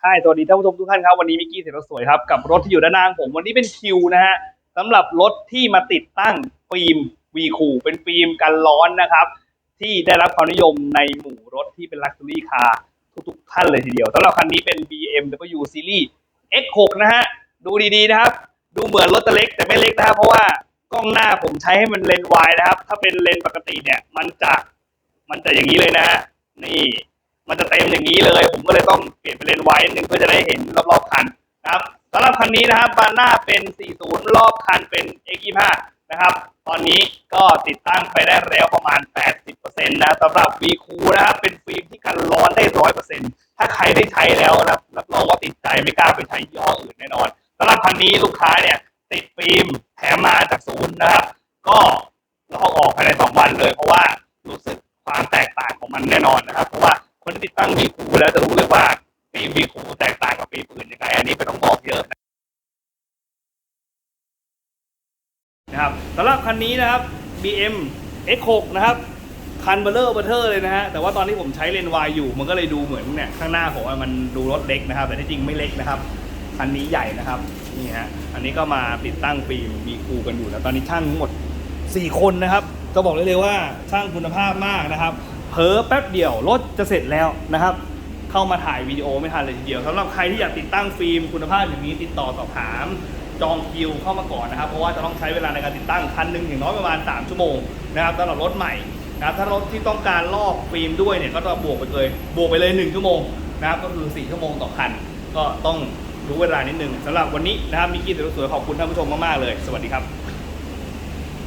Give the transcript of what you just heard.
ใช่สวัสดีท่านผู้ชมทุกท่านครับ วันนี้มิกกี้เสร็จสวยครับ กับรถที่อยู่ด้านหน้าของผมวันนี้เป็นคิวนะฮะสำหรับรถที่มาติดตั้งฟิล์มวีคูเป็นฟิล์มกันร้อนนะครับ ที่ได้รับความนิยมในหมู่รถที่เป็นลักชัวรี่คาร์ทุกๆท่านเลยทีเดียวสำหรับคันนี้เป็น BMW Series X6 นะฮะดูดีๆนะครับ ดูเหมือนรถจะเล็กแต่ไม่เล็กนะครับเพราะว่ากล้องหน้าผมใช้ให้มันเลนส์วายนะครับ ถ้าเป็นเลนส์ปกติเนี่ย มันจะมันจะอย่างนี้เลยนะฮะนี่ มันจะเต็มอย่างนี้เลย ผมก็เลยต้องเปลี่ยนเป็นเลนไวด์นึงเพื่อจะได้เห็นรอบๆคันนะครับสำหรับคันนี้นะครับบานหน้าเป็น 40 รอบคันเป็น X25 นะครับ ตอนนี้ก็ติดตั้งไปได้แล้วประมาณ 80%นะสำหรับ V คูนะครับ เป็นฟิล์มที่กันร้อนได้ 100%ถ้าใครได้ใช้แล้วนะครับรับองว่าติดใจไม่กล้าไปใช้ยี่ห้ออื่นแน่นอนสำหรับคันนี้ลูกค้าเนี่ย ติดฟิล์มแถมมาจากศูนย์นะครับ ก็ลอกออกภายในสองวันเลย เพราะว่ารู้สึกความแตกต่างของมันแน่นอนนะครับ เพราะว่า คนที่ติดตั้งวีคูแล้วจะรู้เลยว่าฟิล์มวีคูแตกต่างกับฟิล์มอื่นยังไงอันนี้ไม่ต้องบอกเยอะนะครับสำหรับคันนี้นะครับ BM X6 นะครับคันเบลเลอร์เบอร์เทอร์เลยนะฮะ แต่ว่าตอนที่ผมใช้เลนวายอยู่ มันก็เลยดูเหมือนเนี่ยข้างหน้าผมมันดูรถเล็กนะครับ แต่ที่จริงไม่เล็กนะครับ คันนี้ใหญ่นะครับ นี่ฮะ อันนี้ก็มาติดตั้งฟิล์มมีคูกันอยู่แล้วตอนนี้ช่างทั้งหมด 4 คนนะครับก็บอกได้เลยว่าช่างคุณภาพมากนะครับ เผลอแป๊บเดียวรถจะเสร็จแล้วนะครับ เข้ามาถ่ายวิดีโอไม่ทันเลยทีเดียวสำหรับใครที่อยากติดตั้งฟิล์มคุณภาพอย่างนี้ติดต่อสอบถามจองคิวเข้ามาก่อนนะครับ เพราะว่าจะต้องใช้เวลาในการติดตั้งคันหนึ่งอย่างน้อยประมาณ 3 ชั่วโมงนะครับสำหรับรถใหม่นะครับถ้ารถที่ต้องการลอกฟิล์มด้วยเนี่ยก็จะบวกไปเลยบวกไปเลย 1 ชั่วโมงนะครับก็คือ 4 ชั่วโมงต่อคัน ก็ต้องรู้เวลานิดนึงสำหรับวันนี้นะครับมิกกี้สวยๆขอบคุณท่านผู้ชมมากๆเลย สวัสดีครับ